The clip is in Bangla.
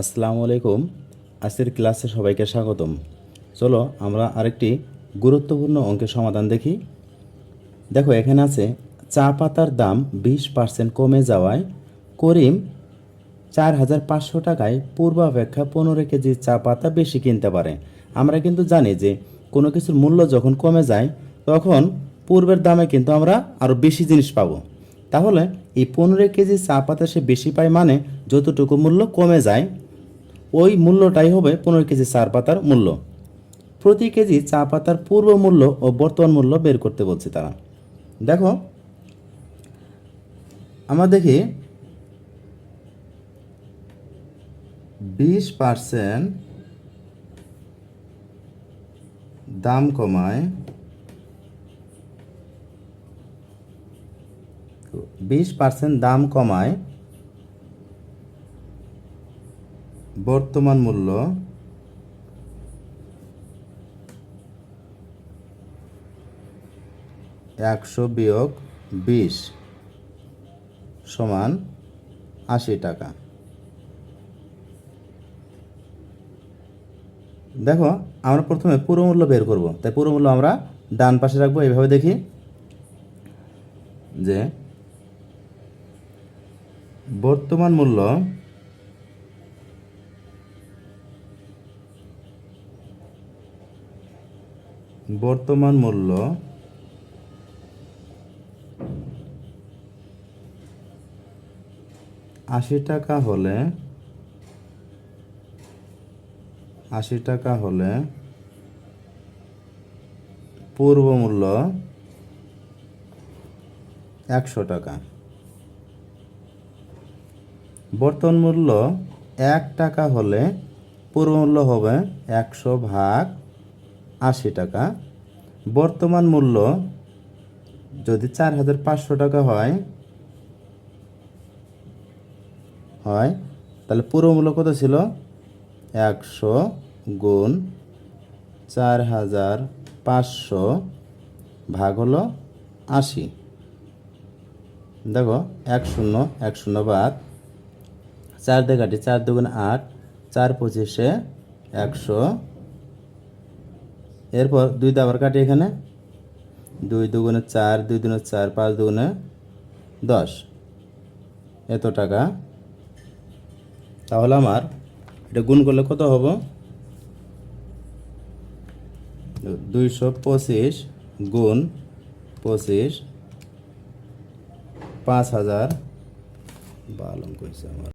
আসসালামু আলাইকুম। আজকের ক্লাসে সবাইকে স্বাগতম। চলো আমরা আরেকটি গুরুত্বপূর্ণ অঙ্কের সমাধান দেখি। দেখো, এখানে আছে, চা পাতার দাম বিশ পার্সেন্ট কমে যাওয়ায় করিম চার হাজার পাঁচশো টাকায় পূর্বাপেক্ষা পনেরো কেজি চা পাতা বেশি কিনতে পারে। আমরা কিন্তু জানি যে কোনো কিছুর মূল্য যখন কমে যায়, তখন পূর্বের দামে কিন্তু আমরা আরও বেশি জিনিস পাবো। তাহলে এই পনেরো কেজি চা পাতা সে বেশি পায় মানে যতটুকু মূল্য কমে যায় ওই মূল্যটাই হবে পনেরো কেজি চা পাতার মূল্য। প্রতি কেজি চা পাতার পূর্ব মূল্য ও বর্তমান মূল্য বের করতে বলছে তারা। দেখো, আমরা দেখি বিশ পার্সেন্ট দাম কমায়, বিশ পার্সেন্ট দাম কমায় বর্তমান মূল্য একশো বিয়োগ বিশ সমান আশি টাকা। দেখো, আমরা প্রথমে পুরো মূল্য বের করব। তাই পুরো মূল্য আমরা ডান পাশে রাখব এইভাবে দেখি। যে বর্তমান মূল্য বর্তমান মূল্য আশি টাকা হলে, আশি টাকা হলে পূর্ব মূল্য একশো টাকা। বর্তমান মূল্য এক টাকা হলে পূর্ব মূল্য হবে একশো ভাগ আশি টাকা। বর্তমান মূল্য যদি চার হাজার পাঁচশো টাকা হয় হয়, তাহলে পুরো মূল্য কত ছিল? একশো গুণ চার হাজার পাঁচশো ভাগ হলো আশি। দেখো, এক শূন্য এক শূন্য বাদ। চার দেখাটি চার দুগুণ আট, চার পঁচিশে একশো এরপর দুই দাবার কাটি এখানে। দুই দুগুণে চার, দুই দুগুণে চার, পাঁচ দুগুণে দশ। এত টাকা। তাহলে আমার এটা গুণ করলে কত হব? দুইশো পঁচিশ গুণ পঁচিশ, পাঁচ হাজার। বালন কইছে আমার।